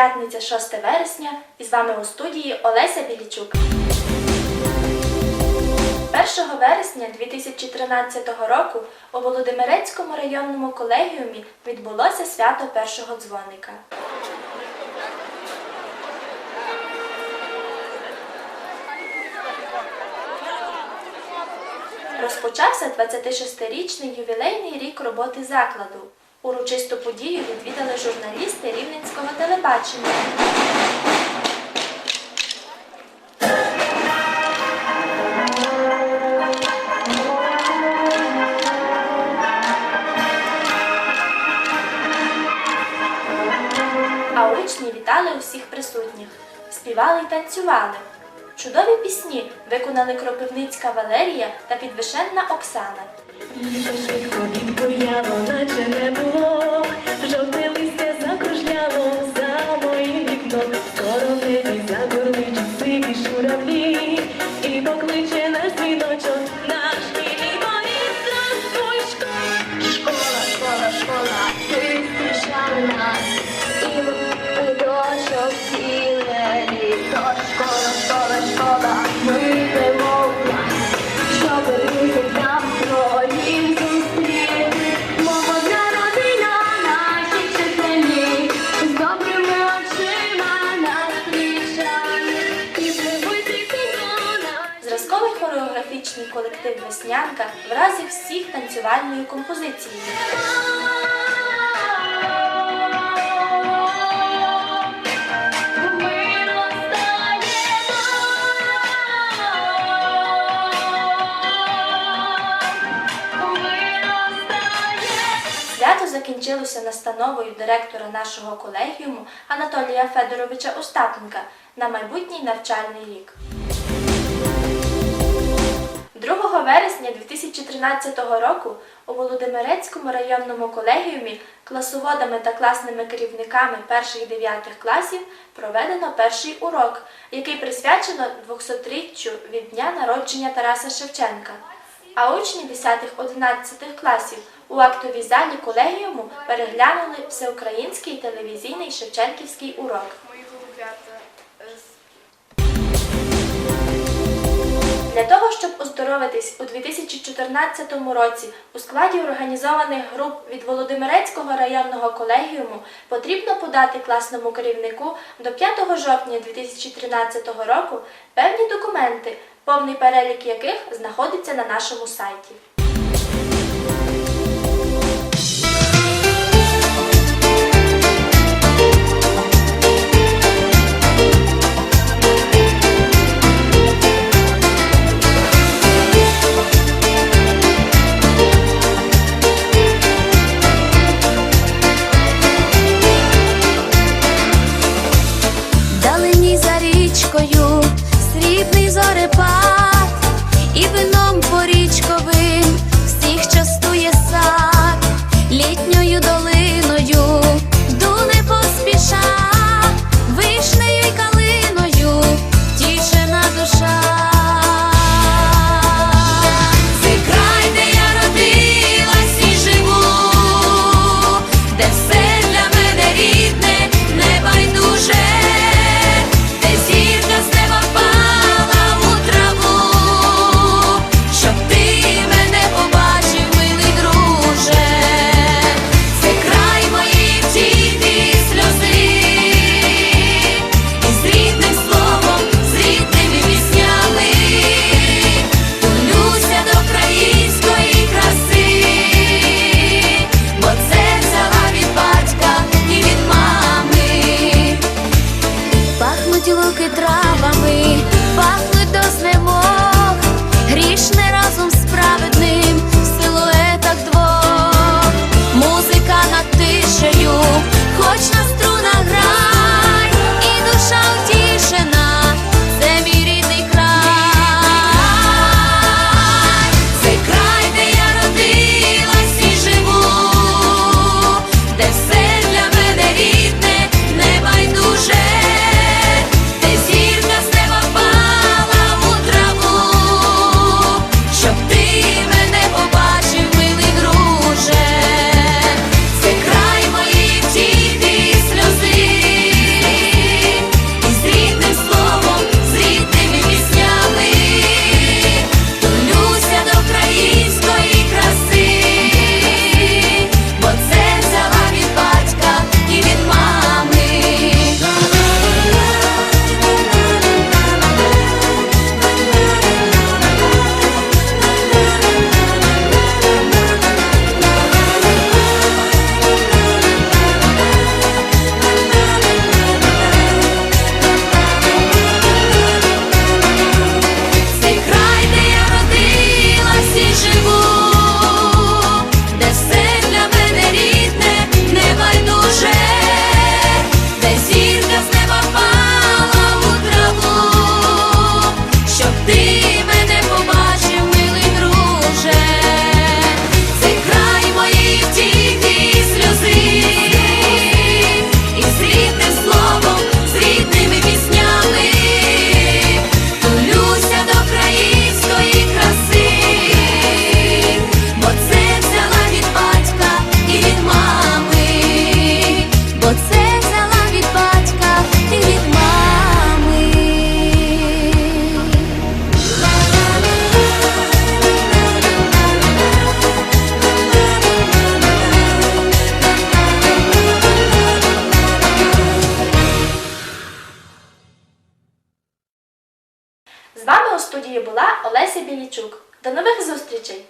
п'ятниця 6 вересня і з вами у студії Олеся Білічук. 1 вересня 2013 року у Володимирецькому районному колегіумі відбулося свято першого дзвоника. Розпочався 26-річний ювілейний рік роботи закладу. Урочисту подію відвідали журналісти Рівненського телебачення. А учні вітали усіх присутніх, співали й танцювали. Чудові пісні виконали Кропивницька Валерія та Підвишенна Оксана. Літо я наче не було. Хореографічний колектив Веснянка вразив всіх танцювальною композицією. Свято закінчилося настановою директора нашого колегіуму Анатолія Федоровича Остапенка на майбутній навчальний рік. 2 вересня 2013 року у Володимирецькому районному колегіумі класоводами та класними керівниками перших дев'ятих класів проведено перший урок, який присвячено 200-річчю від дня народження Тараса Шевченка. А учні 10-11 класів у актовій залі колегіуму переглянули всеукраїнський телевізійний Шевченківський урок. Для того, щоб оздоровитись у 2014 році у складі організованих груп від Володимирецького районного колегіуму потрібно подати класному керівнику до 5 жовтня 2013 року певні документи, повний перелік яких знаходиться на нашому сайті. Була Олеся Білічук. До нових зустрічей!